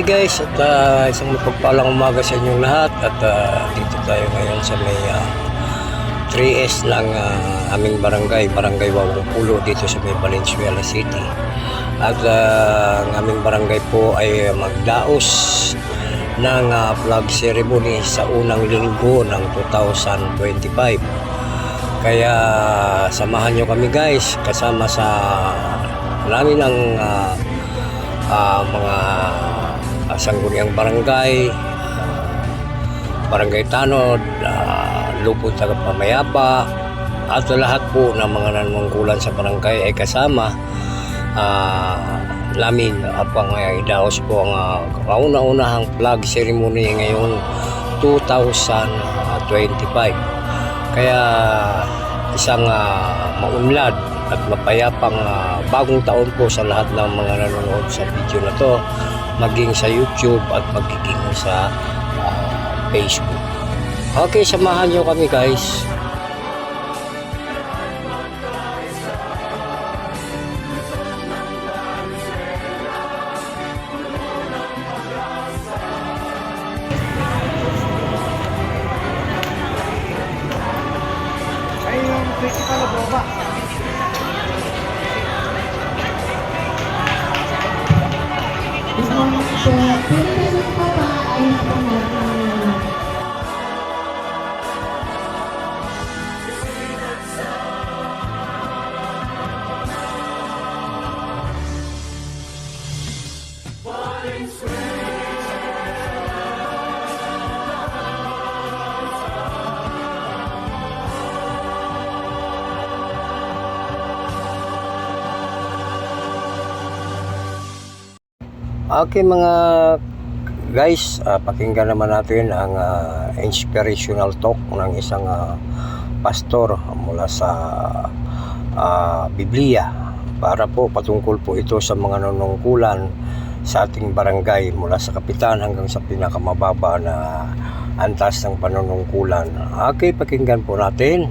Okay guys, at ah, isang mapagpalang umaga sa inyong lahat at ah, dito tayo ngayon sa may ah, 3S ng ah, aming barangay, Barangay Wawangpulo dito sa may Valenzuela City. At ah, ang aming barangay po ay magdaos ng ah, flag ceremony sa unang linggo ng 2025. Kaya samahan nyo kami guys kasama sa namin ang ah, ah, mga uh, sangguniang barangay, ah, barangay Tanod, uh, Lupon Taga Pamayapa, at lahat po ng mga nanungkulan sa barangay ay kasama. Ah, namin upang uh, idaos po ang uh, kauna-unahang flag ceremony ngayong 2025. Kaya isang uh, maunlad at mapayapang ah, bagong taon po sa lahat ng mga nanonood sa video na to maging sa YouTube at magiging sa ah, Facebook. Okay, samahan nyo kami guys. Morning po. Okay mga guys, ah, pakinggan naman natin ang ah, inspirational talk ng isang ah, pastor mula sa ah, Biblia para po patungkol po ito sa mga nanungkulan sa ating barangay mula sa kapitan hanggang sa pinakamababa na antas ng panunungkulan. Okay, pakinggan po natin.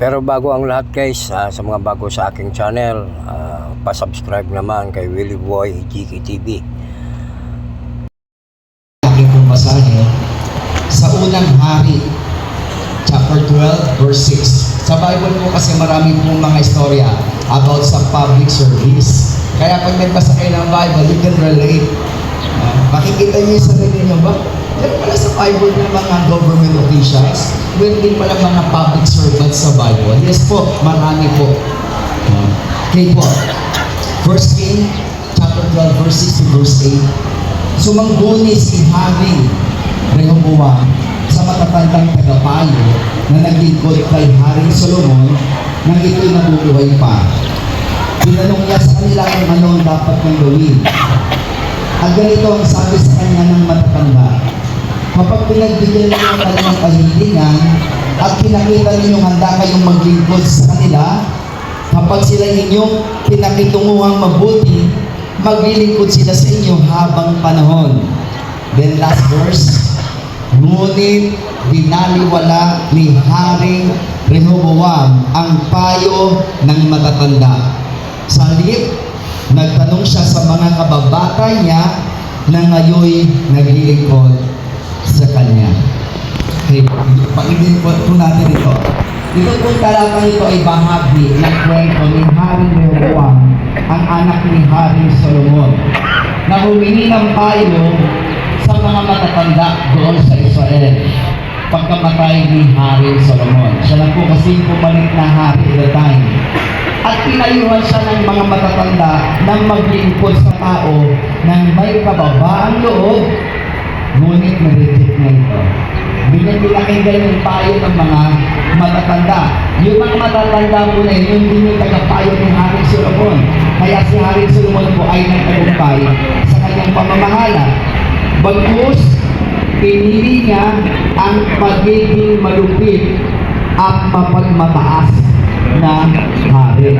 Pero bago ang lahat guys, ah, sa mga bago sa aking channel, ah, pa-subscribe naman kay Willie Boy GK TV. aking pong basahin sa unang hari, chapter 12, verse 6. Sa Bible po kasi marami pong mga istorya about sa public service. Kaya pag nagbasa kayo ng Bible, you can relate. Uh, makikita niyo yung sarili niyo ba? Yan pala sa Bible ng mga government officials. Meron din pala mga public servants sa Bible. Yes po, marami po. Okay po. First King, chapter 12, verse 6 to verse 8. Sumangguni si Hari Rehoboam sa matatandang tagapayo na naglingkod kay Haring Solomon nang ito'y nabubuhay pa. Tinanong niya sa kanila kung ano ang dapat niyang gawin. At ganito ang sabi sa kanya ng matatanda. Kapag pinagbigyan niyo ang kanilang kahilingan at pinakita ninyong handa kayong maglingkod sa kanila, kapag sila inyong pinakitunguhang mabuti, maglilingkod sila sa inyo habang panahon. Then last verse, Ngunit dinaliwala ni Haring Rehoboam ang payo ng matatanda. Sa halip, nagtanong siya sa mga kababata niya na ngayoy naglilingkod sa kanya. Okay, pakinggan po natin ito. Ito pong talatang ito ay bahagi ng kwento ni Haring Rehoboam, ang anak ni Haring Solomon, na humingi ng payo sa mga matatanda doon sa Israel pagkamatay ni Hari Solomon. Siya lang po kasi pumalit na hari at the time. At pinayuhan siya ng mga matatanda ng maglingkod sa tao ng may kababaang loob, ngunit na-reject na ito. Bigyan pinakinggan yung payo ng mga matatanda. Yung mga matatanda po na yun, yun yung tagapayo ni Haring Solomon. Kaya si Haring Solomon po ay nagtagumpay sa kanyang pamamahala. Bagkus, pinili niya ang pagiging malupit at mapagmataas na hari.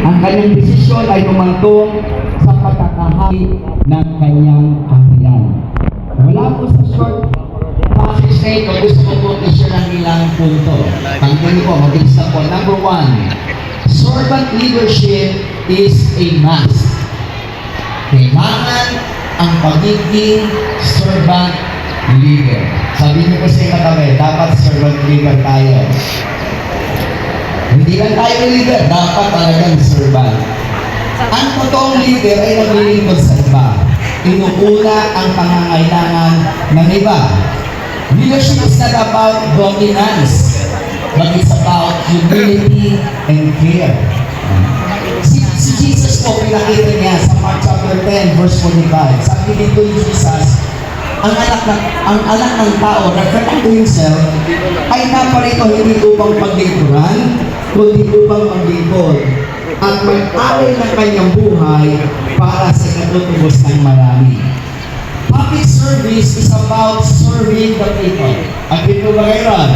Ang kanyang desisyon ay humantong sa pagkakahari ng kanyang kaharian. Wala po sa short na ito, gusto ko po i-share ang ilang punto. Tanggalin ko, mabilis na po. Number one, servant leadership is a must. Kailangan ang pagiging servant leader. Sabi niyo po sa iba kami, dapat servant leader tayo. Hindi lang tayo leader, dapat talagang servant. Ang totoong leader ay naglilingkod sa iba. Inuuna ang pangangailangan ng iba. Leadership is not about dominance, but it's about humility and care. Si, si Jesus po, pinakita niya sa Mark chapter 10, verse 45. Sabi dito ni Jesus, ang anak ng ang anak ng tao referring to himself ay naparito hindi upang paglingkuran kundi upang maglingkod at mag-alay ng kanyang buhay para sa katutubos ng marami. Service is about serving the people. Ang pito ba kayo ron?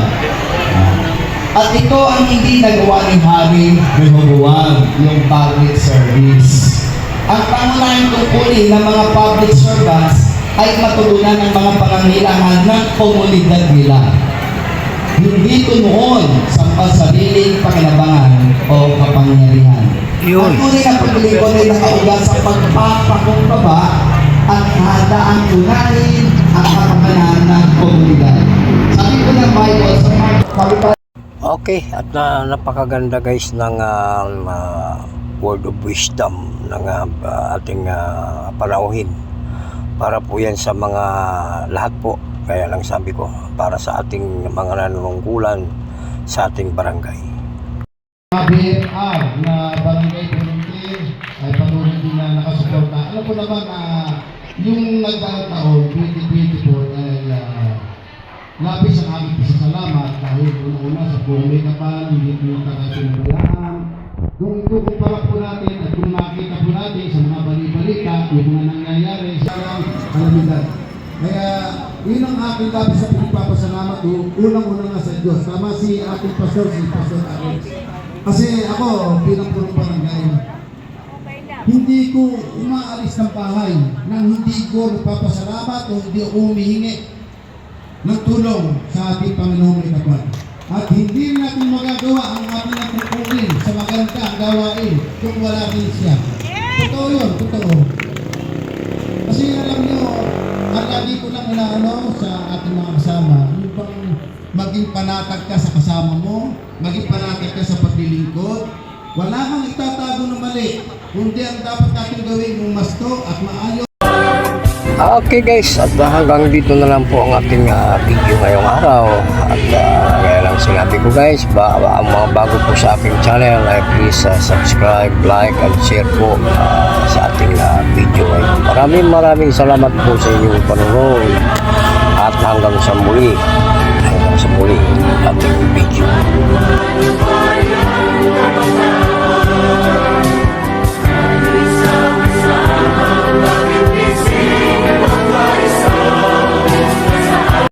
At ito ang hindi nagawa ni Hari Rehoboam, yung public service. Ang pangunahing tungkulin ng mga public servants ay matulungan ang mga pangangailangan ng komunidad nila. Hindi ito noon sa pasariling pakinabangan o kapangyarihan. Yun. Ang tunay na paglilingkod ay nakaugat sa pagpapakumbaba at handaang unahin ang kapakanan ng komunidad. Sabi ko ng Bible sa Mark, Okay, at na, napakaganda guys ng um, ah, word of wisdom ng ah, ating uh, panauhin. Para po yan sa mga lahat po. Kaya lang sabi ko, para sa ating mga nanunungkulan sa ating barangay. BFR na barangay ay patuloy din na nakasuporta. Alam ko naman na yung nagdaang taon, 2024, ay uh, labis ang aming pasasalamat dahil una-una sa buong Kapan, hindi po yung kakasinubayaan. Kung ikukumpara po natin at kung nakita po natin sa mga bali-balita, yung mga nangyayari sa kalamidad. Kaya yun ang aking labis sa pinagpapasalamat ko, unang-una nga sa Diyos. Tama si ating pastor, si Pastor Alex. Kasi ako, purong barangay, hindi ko umaalis ng bahay nang hindi ko nagpapasalamat o hindi ako humihingi ng tulong sa ating Panginoon may kapal. At hindi natin magagawa ang ating natutulin sa maganda ang gawain kung wala rin siya. Totoo yun, totoo. Kasi alam nyo, ang lagi ko lang inaano sa ating mga kasama, yung bang maging panatag ka sa kasama mo, maging panatag ka sa paglilingkod, wala kang itatago ng mali, kundi ang dapat natin gawin mong masto at maayos. Okay guys, at ah, hanggang dito na lang po ang ating ah, video ngayong araw. At uh, kaya lang sinabi ko guys, ba, ba- ang mga bago po sa aking channel ay please ah, subscribe, like, and share po ah, sa ating ah, video ngayon. Maraming maraming salamat po sa inyong panonood. At hanggang sa muli, hanggang sa muli ating video.